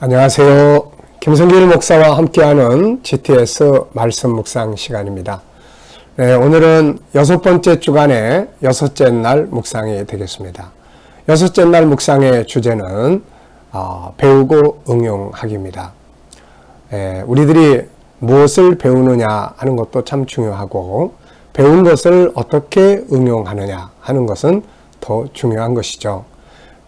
안녕하세요. 김성길 목사와 함께하는 GTS 말씀 묵상 시간입니다. 네, 오늘은 여섯 번째 주간의 여섯째 날 묵상이 되겠습니다. 여섯째 날 묵상의 주제는 어, 배우고 응용하기입니다. 예, 우리들이 무엇을 배우느냐 하는 것도 참 중요하고 배운 것을 어떻게 응용하느냐 하는 것은 더 중요한 것이죠.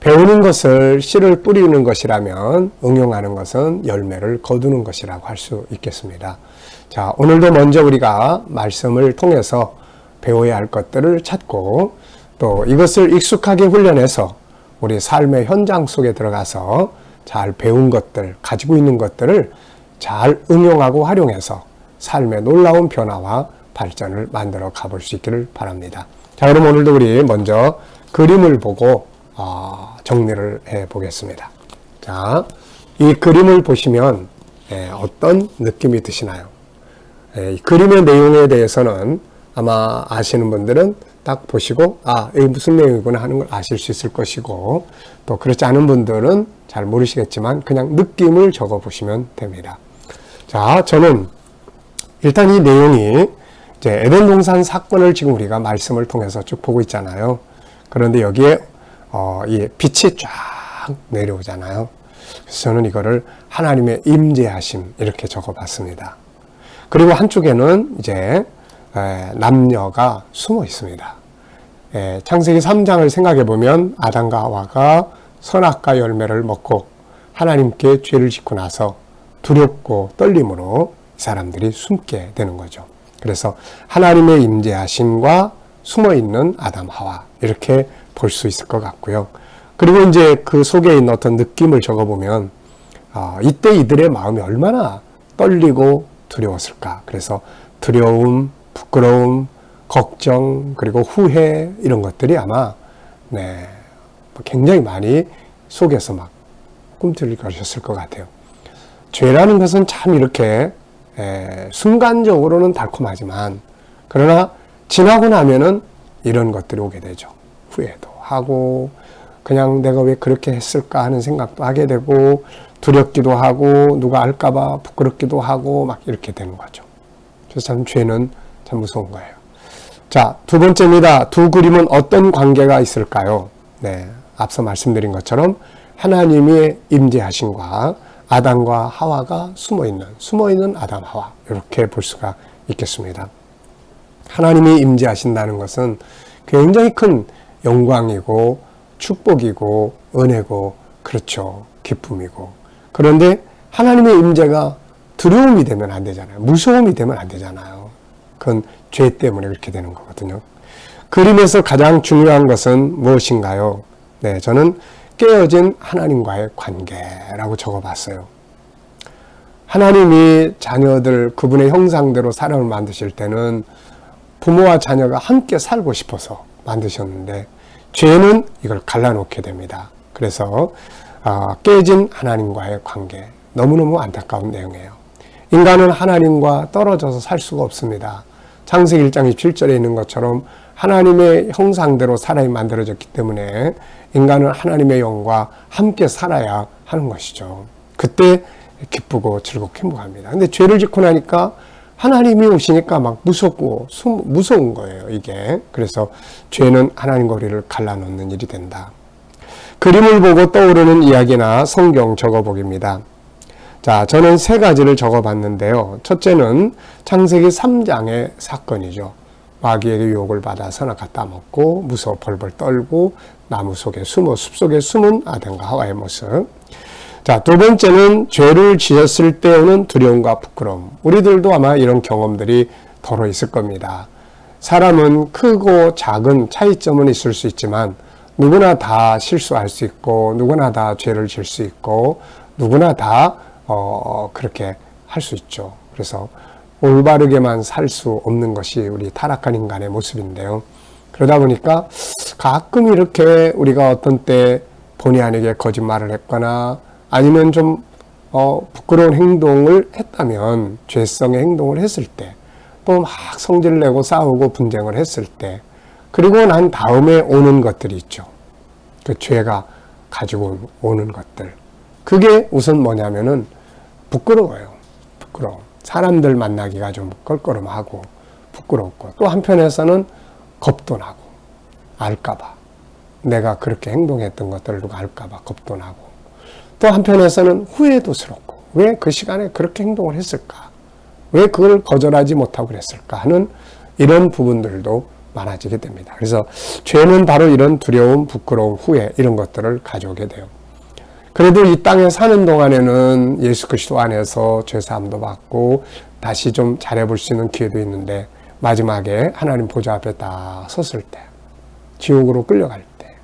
배우는 것을 씨를 뿌리는 것이라면 응용하는 것은 열매를 거두는 것이라고 할 수 있겠습니다. 자, 오늘도 먼저 우리가 말씀을 통해서 배워야 할 것들을 찾고 또 이것을 익숙하게 훈련해서 우리 삶의 현장 속에 들어가서 잘 배운 것들, 가지고 있는 것들을 잘 응용하고 활용해서 삶의 놀라운 변화와 발전을 만들어 가볼 수 있기를 바랍니다. 자, 그럼 오늘도 우리 먼저 그림을 보고 어, 정리를 해 보겠습니다. 자, 이 그림을 보시면 예, 어떤 느낌이 드시나요? 예, 이 그림의 내용에 대해서는 아마 아시는 분들은 딱 보시고 아 이게 무슨 내용이구나 하는 걸 아실 수 있을 것이고 또 그렇지 않은 분들은 잘 모르시겠지만 그냥 느낌을 적어 보시면 됩니다. 자, 저는 일단 이 내용이 이제 에덴 동산 사건을 지금 우리가 말씀을 통해서 쭉 보고 있잖아요. 그런데 여기에 어, 이 빛이 쫙 내려오잖아요. 그래서 저는 이거를 하나님의 임재하심 이렇게 적어봤습니다. 그리고 한쪽에는 이제 에, 남녀가 숨어 있습니다. 에, 창세기 3장을 생각해 보면 아담과 하와가 선악과 열매를 먹고 하나님께 죄를 짓고 나서 두렵고 떨림으로 사람들이 숨게 되는 거죠. 그래서 하나님의 임재하심과 숨어 있는 아담 하와 이렇게 볼 수 있을 것 같고요. 그리고 이제 그 속에 있는 어떤 느낌을 적어보면 아, 이때 이들의 마음이 얼마나 떨리고 두려웠을까. 그래서 두려움, 부끄러움, 걱정, 그리고 후회 이런 것들이 아마 네, 굉장히 많이 속에서 막 꿈틀거리셨을 것 같아요. 죄라는 것은 참 이렇게 에, 순간적으로는 달콤하지만 그러나 지나고 나면은 이런 것들이 오게 되죠. 후회도 하고 그냥 내가 왜 그렇게 했을까 하는 생각도 하게 되고 두렵기도 하고 누가 알까봐 부끄럽기도 하고 막 이렇게 되는 거죠. 그래서 참 죄는 참 무서운 거예요. 자, 두 번째입니다. 두 그림은 어떤 관계가 있을까요? 네. 앞서 말씀드린 것처럼 하나님의 임재하심과 아담과 하와가 숨어 있는, 숨어 있는 아담 하와. 이렇게 볼 수가 있겠습니다. 하나님이 임재하신다는 것은 굉장히 큰 영광이고 축복이고 은혜고 그렇죠. 기쁨이고. 그런데 하나님의 임재가 두려움이 되면 안 되잖아요. 무서움이 되면 안 되잖아요. 그건 죄 때문에 그렇게 되는 거거든요. 그림에서 가장 중요한 것은 무엇인가요? 네, 저는 깨어진 하나님과의 관계라고 적어봤어요. 하나님이 자녀들 그분의 형상대로 사람을 만드실 때는 부모와 자녀가 함께 살고 싶어서 만드셨는데 죄는 이걸 갈라놓게 됩니다. 그래서 아, 깨진 하나님과의 관계 너무너무 안타까운 내용이에요. 인간은 하나님과 떨어져서 살 수가 없습니다. 창세기 1장 27절에 있는 것처럼 하나님의 형상대로 사람이 만들어졌기 때문에 인간은 하나님의 영과 함께 살아야 하는 것이죠. 그때 기쁘고 즐겁고 행복합니다. 근데 죄를 짓고 나니까 하나님이 오시니까 막 무섭고 무서운 거예요, 이게. 그래서 죄는 하나님과 우리를 갈라놓는 일이 된다. 그림을 보고 떠오르는 이야기나 성경 적어보기입니다. 자, 저는 세 가지를 적어봤는데요. 첫째는 창세기 3장의 사건이죠. 마귀에게 유혹을 받아 선악과 따먹고 무서워 벌벌 떨고 나무 속에 숨어 숲 속에 숨은 아담과 하와의 모습. 자, 두 번째는 죄를 지었을 때 오는 두려움과 부끄러움. 우리들도 아마 이런 경험들이 더러 있을 겁니다. 사람은 크고 작은 차이점은 있을 수 있지만 누구나 다 실수할 수 있고 누구나 다 죄를 질 수 있고 누구나 다 어, 그렇게 할 수 있죠. 그래서 올바르게만 살 수 없는 것이 우리 타락한 인간의 모습인데요. 그러다 보니까 가끔 이렇게 우리가 어떤 때 본의 아니게 거짓말을 했거나 아니면 좀 어, 부끄러운 행동을 했다면 죄성의 행동을 했을 때 또 막 성질을 내고 싸우고 분쟁을 했을 때 그리고 난 다음에 오는 것들이 있죠. 그 죄가 가지고 오는 것들. 그게 우선 뭐냐면은 부끄러워요. 부끄러워. 사람들 만나기가 좀 껄끄럼하고 부끄럽고 또 한편에서는 겁도 나고 알까봐 내가 그렇게 행동했던 것들을 누가 알까봐 겁도 나고 또 한편에서는 후회도 스럽고 왜 그 시간에 그렇게 행동을 했을까? 왜 그걸 거절하지 못하고 그랬을까 하는 이런 부분들도 많아지게 됩니다. 그래서 죄는 바로 이런 두려움, 부끄러움, 후회 이런 것들을 가져오게 돼요. 그래도 이 땅에 사는 동안에는 예수 그리스도 안에서 죄 사함도 받고 다시 좀 잘해볼 수 있는 기회도 있는데 마지막에 하나님 보좌 앞에 딱 섰을 때 지옥으로 끌려갈 때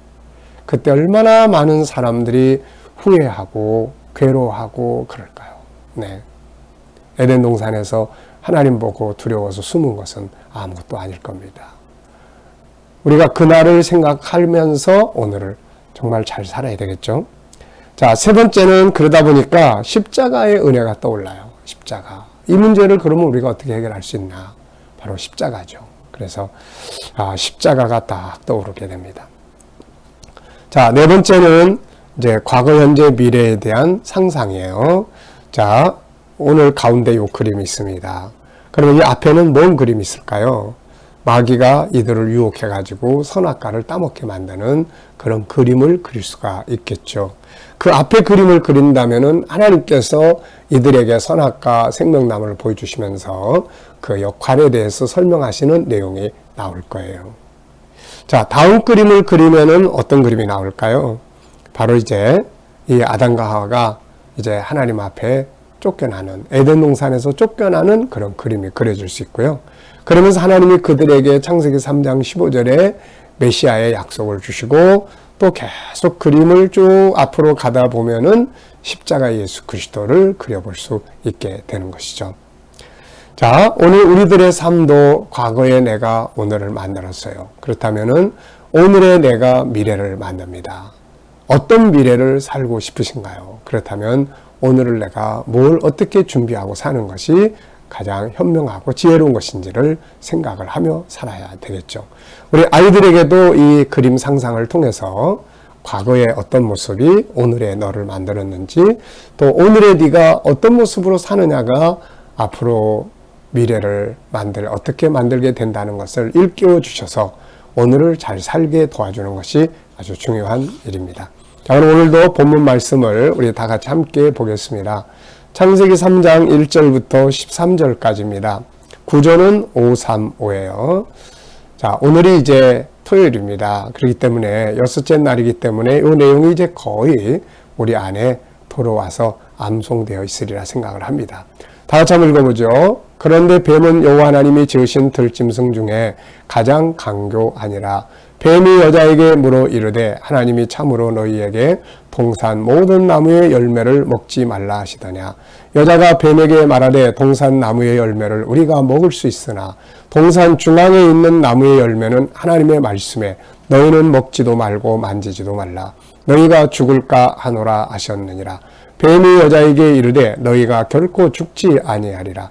그때 얼마나 많은 사람들이 후회하고 괴로워하고 그럴까요? 네. 에덴 동산에서 하나님 보고 두려워서 숨은 것은 아무것도 아닐 겁니다. 우리가 그날을 생각하면서 오늘을 정말 잘 살아야 되겠죠? 자, 세 번째는 그러다 보니까 십자가의 은혜가 떠올라요. 십자가. 이 문제를 그러면 우리가 어떻게 해결할 수 있나? 바로 십자가죠. 그래서 아, 십자가가 딱 떠오르게 됩니다. 자, 네 번째는 이제 과거, 현재, 미래에 대한 상상이에요. 자, 오늘 가운데 요 그림이 있습니다. 그러면 이 앞에는 뭔 그림이 있을까요? 마귀가 이들을 유혹해 가지고 선악과를 따먹게 만드는 그런 그림을 그릴 수가 있겠죠. 그 앞에 그림을 그린다면은 하나님께서 이들에게 선악과 생명나무를 보여주시면서 그 역할에 대해서 설명하시는 내용이 나올 거예요. 자, 다음 그림을 그리면은 어떤 그림이 나올까요? 바로 이제 이 아담과 하와가 이제 하나님 앞에 쫓겨나는 에덴 동산에서 쫓겨나는 그런 그림이 그려질 수 있고요. 그러면서 하나님이 그들에게 창세기 3장 15절에 메시아의 약속을 주시고 또 계속 그림을 쭉 앞으로 가다 보면은 십자가 예수 그리스도를 그려볼 수 있게 되는 것이죠. 자, 오늘 우리들의 삶도 과거의 내가 오늘을 만들었어요. 그렇다면은 오늘의 내가 미래를 만듭니다. 어떤 미래를 살고 싶으신가요? 그렇다면 오늘을 내가 뭘 어떻게 준비하고 사는 것이 가장 현명하고 지혜로운 것인지를 생각을 하며 살아야 되겠죠. 우리 아이들에게도 이 그림 상상을 통해서 과거의 어떤 모습이 오늘의 너를 만들었는지 또 오늘의 네가 어떤 모습으로 사느냐가 앞으로 미래를 만들 어떻게 만들게 된다는 것을 일깨워 주셔서 오늘을 잘 살게 도와주는 것이 아주 중요한 일입니다. 자, 그럼 오늘도 본문 말씀을 우리 다 같이 함께 보겠습니다. 창세기 3장 1절부터 13절까지입니다. 구조는 535예요. 자, 오늘이 이제 토요일입니다. 그렇기 때문에 여섯째 날이기 때문에 이 내용이 이제 거의 우리 안에 돌아와서 암송되어 있으리라 생각을 합니다. 다 같이 한번 읽어보죠. 그런데 뱀은 여호와 하나님이 지으신 들짐승 중에 가장 강교하니라. 뱀이 여자에게 물어 이르되 하나님이 참으로 너희에게 동산 모든 나무의 열매를 먹지 말라 하시더냐. 여자가 뱀에게 말하되 동산 나무의 열매를 우리가 먹을 수 있으나 동산 중앙에 있는 나무의 열매는 하나님의 말씀에 너희는 먹지도 말고 만지지도 말라. 너희가 죽을까 하노라 하셨느니라. 뱀이 여자에게 이르되 너희가 결코 죽지 아니하리라.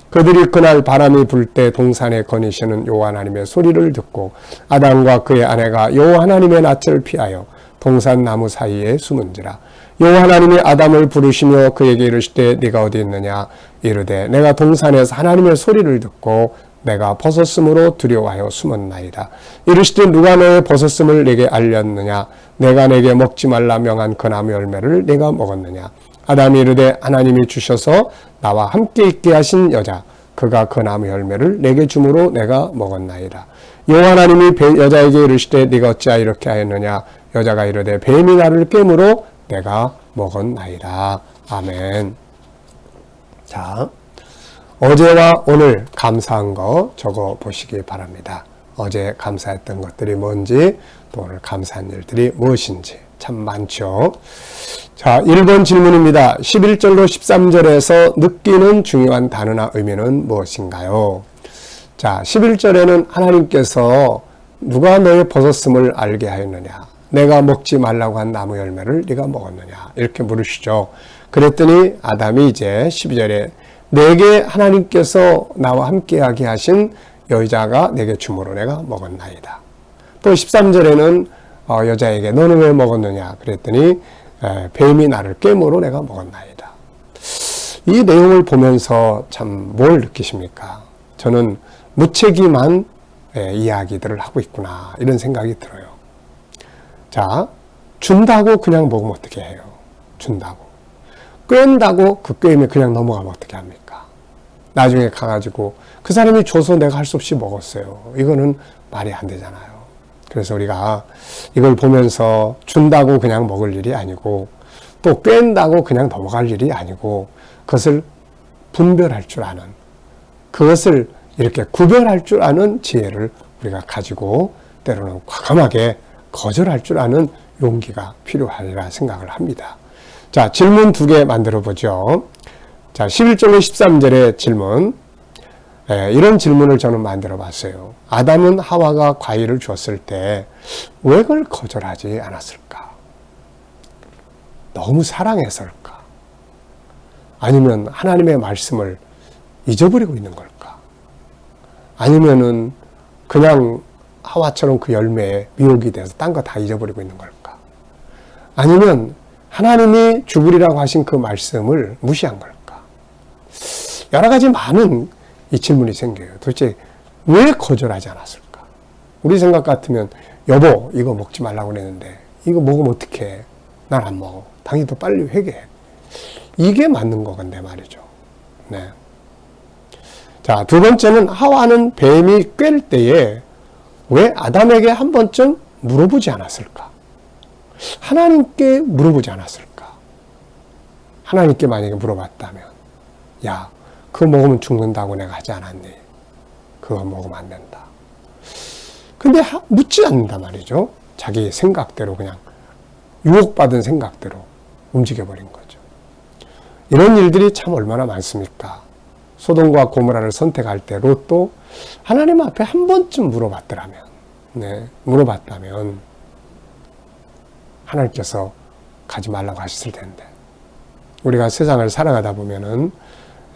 그들이 그날 바람이 불 때 동산에 거니시는 여호와 하나님의 소리를 듣고 아담과 그의 아내가 여호와 하나님의 낯을 피하여 동산 나무 사이에 숨은지라. 여호와 하나님이 아담을 부르시며 그에게 이르시되 네가 어디 있느냐 이르되 내가 동산에서 하나님의 소리를 듣고 내가 벗었으므로 두려워하여 숨었나이다. 이르시되 누가 너의 벗었음을 내게 알렸느냐 내가 내게 먹지 말라 명한 그 나무 열매를 내가 먹었느냐 아담이 이르되 하나님이 주셔서 나와 함께 있게 하신 여자 그가 그 나무 열매를 내게 주므로 내가 먹었나이다. 여호와 하나님이 여자에게 이르시되 네가 어찌하여 이렇게 하였느냐 여자가 이르되 뱀이 나를 깨므로 내가 먹었나이다. 아멘. 자, 어제와 오늘 감사한 거 적어 보시기 바랍니다. 어제 감사했던 것들이 뭔지 또 오늘 감사한 일들이 무엇인지 참 많죠. 자, 1번 질문입니다. 11절로 13절에서 느끼는 중요한 단어나 의미는 무엇인가요? 자, 11절에는 하나님께서 누가 너의 벗었음을 알게 하였느냐? 내가 먹지 말라고 한 나무 열매를 네가 먹었느냐? 이렇게 물으시죠. 그랬더니 아담이 이제 12절에 내게 하나님께서 나와 함께하게 하신 여자가 내게 주므로 내가 먹었나이다. 또 13절에는 어, 여자에게 너는 왜 먹었느냐? 그랬더니 에, 뱀이 나를 깨물어 내가 먹었나이다. 이 내용을 보면서 참 뭘 느끼십니까? 저는 무책임한 에, 이야기들을 하고 있구나 이런 생각이 들어요. 자, 준다고 그냥 먹으면 어떻게 해요? 준다고. 꿰다고 그 꿰임에 그냥 넘어가면 어떻게 합니까? 나중에 가가지고 그 사람이 줘서 내가 할 수 없이 먹었어요. 이거는 말이 안 되잖아요. 그래서 우리가 이걸 보면서 준다고 그냥 먹을 일이 아니고 또 꿰다고 그냥 넘어갈 일이 아니고 그것을 분별할 줄 아는 그것을 이렇게 구별할 줄 아는 지혜를 우리가 가지고 때로는 과감하게 거절할 줄 아는 용기가 필요하리라 생각을 합니다. 자, 질문 두 개 만들어 보죠. 자, 11절로 13절의 질문. 예, 이런 질문을 저는 만들어 봤어요. 아담은 하와가 과일을 줬을 때 왜 그걸 거절하지 않았을까? 너무 사랑해서일까? 아니면 하나님의 말씀을 잊어버리고 있는 걸까? 아니면은 그냥 하와처럼 그 열매에 미혹이 돼서 딴 거 다 잊어버리고 있는 걸까? 아니면 하나님이 죽으리라고 하신 그 말씀을 무시한 걸까? 여러 가지 많은 이 질문이 생겨요. 도대체 왜 거절하지 않았을까? 우리 생각 같으면 여보 이거 먹지 말라고 그랬는데 이거 먹으면 어떡해? 난 안 먹어. 당신도 빨리 회개해. 이게 맞는 거 같네 말이죠. 네. 자, 두 번째는 하와는 뱀이 꿰 때에 왜 아담에게 한 번쯤 물어보지 않았을까? 하나님께 물어보지 않았을까? 하나님께 만약에 물어봤다면, 야, 그거 먹으면 죽는다고 내가 하지 않았니? 그거 먹으면 안 된다. 근데 묻지 않는다 말이죠. 자기 생각대로 그냥 유혹받은 생각대로 움직여버린 거죠. 이런 일들이 참 얼마나 많습니까? 소돔과 고모라를 선택할 때 롯도 하나님 앞에 한 번쯤 물어봤더라면, 네, 물어봤다면 하나님께서 가지 말라고 하셨을 텐데 우리가 세상을 살아가다 보면은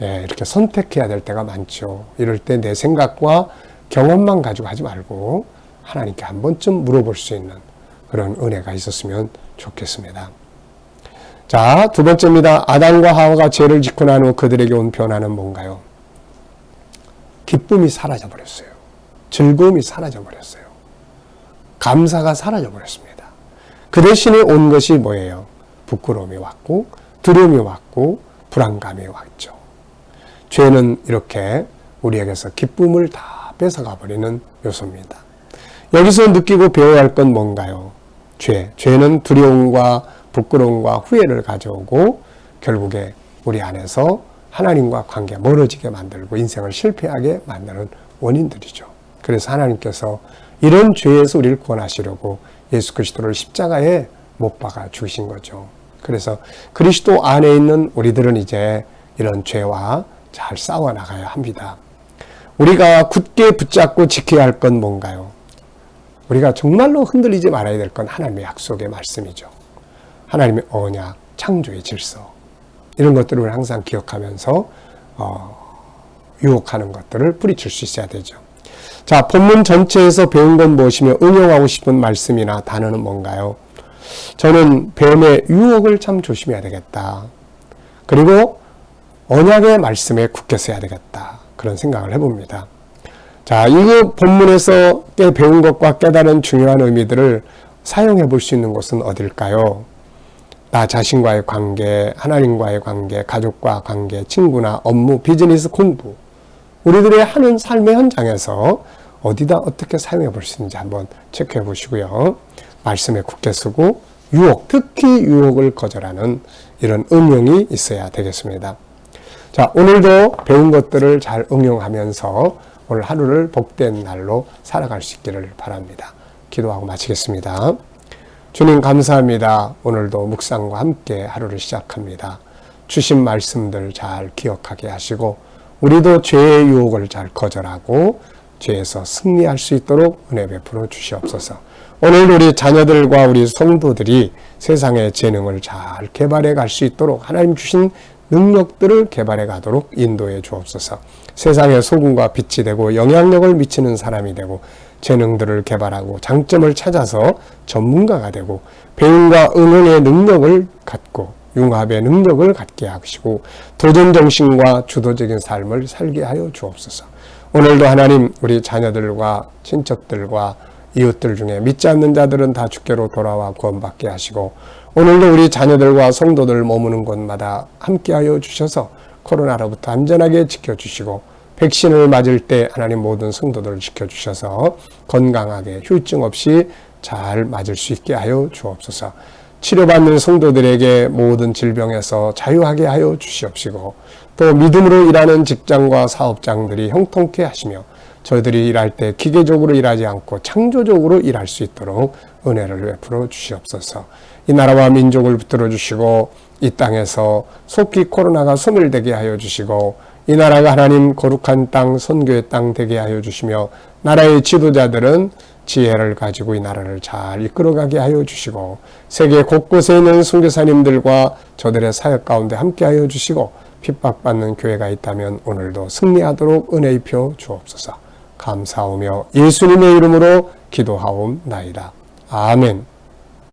예, 이렇게 선택해야 될 때가 많죠. 이럴 때 내 생각과 경험만 가지고 하지 말고 하나님께 한 번쯤 물어볼 수 있는 그런 은혜가 있었으면 좋겠습니다. 자, 두 번째입니다. 아담과 하와가 죄를 짓고 난 후 그들에게 온 변화는 뭔가요? 기쁨이 사라져 버렸어요. 즐거움이 사라져 버렸어요. 감사가 사라져 버렸습니다. 그 대신에 온 것이 뭐예요? 부끄러움이 왔고, 두려움이 왔고, 불안감이 왔죠. 죄는 이렇게 우리에게서 기쁨을 다 뺏어가 버리는 요소입니다. 여기서 느끼고 배워야 할 건 뭔가요? 죄. 죄는 두려움과 부끄러움과 후회를 가져오고 결국에 우리 안에서 하나님과 관계 멀어지게 만들고 인생을 실패하게 만드는 원인들이죠. 그래서 하나님께서 이런 죄에서 우리를 구원하시려고 예수 그리스도를 십자가에 못 박아 주신 거죠. 그래서 그리스도 안에 있는 우리들은 이제 이런 죄와 잘 싸워 나가야 합니다. 우리가 굳게 붙잡고 지켜야 할 건 뭔가요? 우리가 정말로 흔들리지 말아야 될 건 하나님의 약속의 말씀이죠. 하나님의 언약, 창조의 질서 이런 것들을 항상 기억하면서 어, 유혹하는 것들을 뿌리칠 수 있어야 되죠. 자, 본문 전체에서 배운 건 무엇이며 응용하고 싶은 말씀이나 단어는 뭔가요? 저는 뱀의 유혹을 참 조심해야 되겠다. 그리고 언약의 말씀에 굳게 서야 되겠다. 그런 생각을 해봅니다. 자, 이 본문에서 배운 것과 깨달은 중요한 의미들을 사용해 볼 수 있는 곳은 어딜까요? 나 자신과의 관계, 하나님과의 관계, 가족과 관계, 친구나 업무, 비즈니스, 공부. 우리들의 하는 삶의 현장에서 어디다 어떻게 사용해 볼 수 있는지 한번 체크해 보시고요. 말씀에 굳게 쓰고 유혹, 특히 유혹을 거절하는 이런 응용이 있어야 되겠습니다. 자, 오늘도 배운 것들을 잘 응용하면서 오늘 하루를 복된 날로 살아갈 수 있기를 바랍니다. 기도하고 마치겠습니다. 주님 감사합니다. 오늘도 묵상과 함께 하루를 시작합니다. 주신 말씀들 잘 기억하게 하시고 우리도 죄의 유혹을 잘 거절하고 죄에서 승리할 수 있도록 은혜 베풀어 주시옵소서. 오늘 우리 자녀들과 우리 성도들이 세상의 재능을 잘 개발해 갈 수 있도록 하나님 주신 능력들을 개발해 가도록 인도해 주옵소서. 세상의 소금과 빛이 되고 영향력을 미치는 사람이 되고 재능들을 개발하고 장점을 찾아서 전문가가 되고 배움과 응용의 능력을 갖고 융합의 능력을 갖게 하시고 도전 정신과 주도적인 삶을 살게 하여 주옵소서. 오늘도 하나님 우리 자녀들과 친척들과 이웃들 중에 믿지 않는 자들은 다 주께로 돌아와 구원받게 하시고 오늘도 우리 자녀들과 성도들 머무는 곳마다 함께하여 주셔서 코로나로부터 안전하게 지켜주시고 백신을 맞을 때 하나님 모든 성도들을 지켜주셔서 건강하게 휴증 없이 잘 맞을 수 있게 하여 주옵소서. 치료받는 성도들에게 모든 질병에서 자유하게 하여 주시옵시고 또 믿음으로 일하는 직장과 사업장들이 형통케 하시며 저희들이 일할 때 기계적으로 일하지 않고 창조적으로 일할 수 있도록 은혜를 베풀어 주시옵소서. 이 나라와 민족을 붙들어 주시고 이 땅에서 속히 코로나가 소멸되게 하여 주시고 이 나라가 하나님 거룩한 땅 선교의 땅 되게 하여 주시며 나라의 지도자들은 지혜를 가지고 이 나라를 잘 이끌어가게 하여 주시고 세계 곳곳에 있는 선교사님들과 저들의 사역 가운데 함께 하여 주시고 핍박받는 교회가 있다면 오늘도 승리하도록 은혜 입혀 주옵소서. 감사하며 예수님의 이름으로 기도하옵나이다. 아멘.